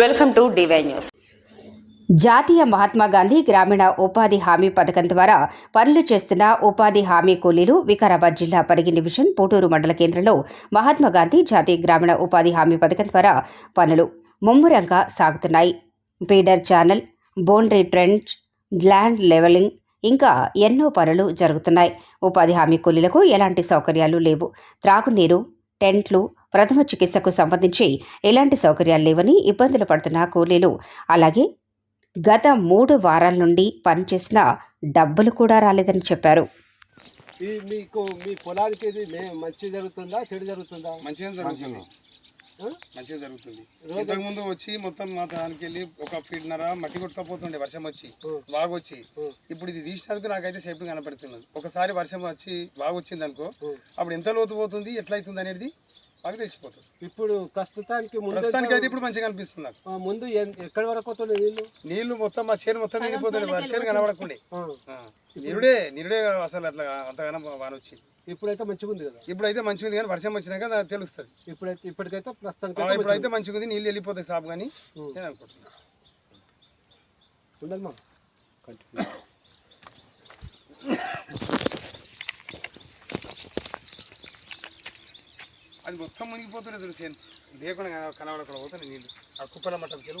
Welcome to DY news. జాతీయ మహాత్మా గాంధీ గ్రామీణ ఉపాధి హామీ పథకం ద్వారా పనులు చేస్తున్న ఉపాధి హామీ కూలీలు వికారాబాద్ జిల్లా పరిగి డివిజన్ పోటూరు మండల కేంద్రంలో మహాత్మా గాంధీ జాతీయ గ్రామీణ ఉపాధి హామీ పథకం ద్వారా పనులు ముమ్మరంగా సాగుతున్నాయి. Feeder channel boundary trench land levelling ఇంకా ఎన్నో పనులు జరుగుతున్నాయి. ఉపాధి హామీ కూలీలకు ఎలాంటి సౌకర్యాలు లేవు. త్రాగునీరు టెంట్లు ప్రథమ చికిత్సకు సంబంధించి ఎలాంటి సౌకర్యాలు లేవని ఇబ్బందులు పడుతున్న కూలీలు. అలాగే గత మూడు వారాల నుండి పనిచేసిన డబ్బులు కూడా రాలేదని చెప్పారు. మీకు మీ పొలానికి మంచి జరుగుతుందా చెడు జరుగుతుందా? ఆ? మంచిగా జరుగుతుంది. ఇంతకు ముందు వచ్చి మొత్తం మా దానికి వెళ్ళి ఒక ఫీట్నర మట్టి కొట్టుకపోతుండే వర్షం వచ్చి బాగా వచ్చి. ఇప్పుడు ఇది తీసినందుకు నాకైతే సేఫ్టీ కనపడుతున్నది. ఒకసారి వర్షం వచ్చి బాగా వచ్చింది అనుకో అప్పుడు ఎంత లోతు పోతుంది ఎట్లా అవుతుంది అనేది మాకు తెలిసిపోతుంది. ఇప్పుడు ప్రస్తుతానికి ముందు ప్రస్తుతానికి అయితే ఇప్పుడు మంచిగా అనిపిస్తుంది నాకు. ముందు ఎక్కడి వరకు వస్తుంది నీళ్ళు నీళ్ళు మొత్తం మా చేను మొత్తం వెళ్ళిపోతుంది వర్షం కనబడకుండే. నిరుడే నిరుడే అసలు అట్లా అంతగానో వాన వచ్చింది ఇప్పుడైతే మంచిగా ఉంది కదా? ఇప్పుడైతే మంచిగా ఉంది కానీ వర్షం వచ్చినాక నాకు తెలుస్తుంది. ఇప్పుడైతే ఇప్పటికైతే ప్రస్తుతానికి ఇప్పుడైతే మంచిగా ఉంది నీళ్ళు వెళ్ళిపోతాయి సాపు కానీ నేను అనుకుంటున్నాను ఉండదు మా. అది మొత్తం మునిగిపోతుంది చూడు సేను లేకుండా కన- కనబడకుండా పోతుంది నీళ్ళు. ఆ కుప్పల మట్టం చెల్లి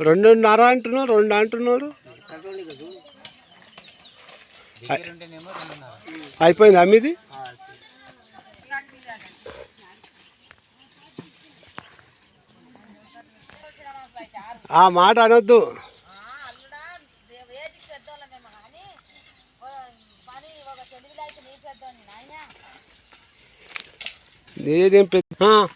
రెండున్నర అంటున్నారు రెండు అంటున్నారు అయిపోయింది అమ్మిది ఆ మాట అనొద్దు. పెద్ద ఆ.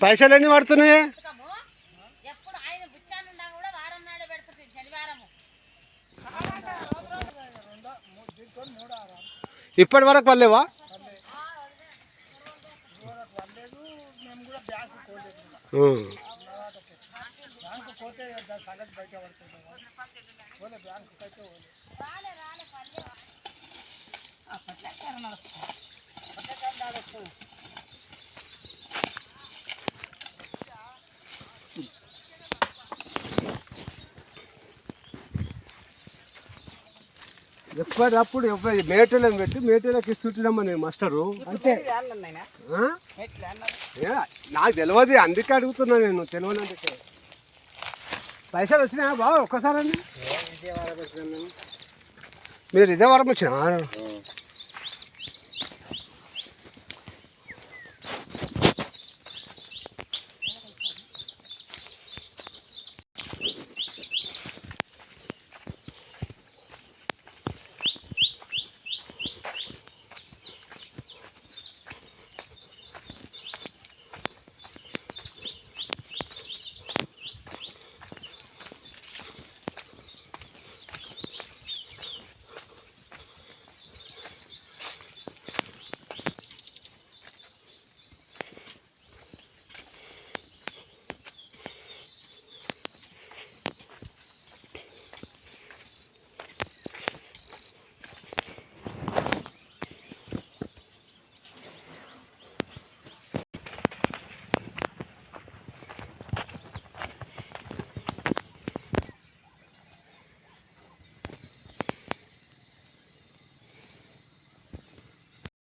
పైసలు ఎన్ని పడుతున్నాయి? ఇప్పటి వరకు పర్లేవా ఆ. ఎప్పటికప్పుడు ఎప్పుడు మేటలను పెట్టి మేటలకు ఇస్తుంటున్నామని మాస్టరు? అంతే ఆ? ఏ, నాకు తెలియదు అందుకే అడుగుతున్నా నేను తెలియనందుకే పైసలు వచ్చినాయా బావ ఒక్కసారి మీరు ఇదే వారం వచ్చినా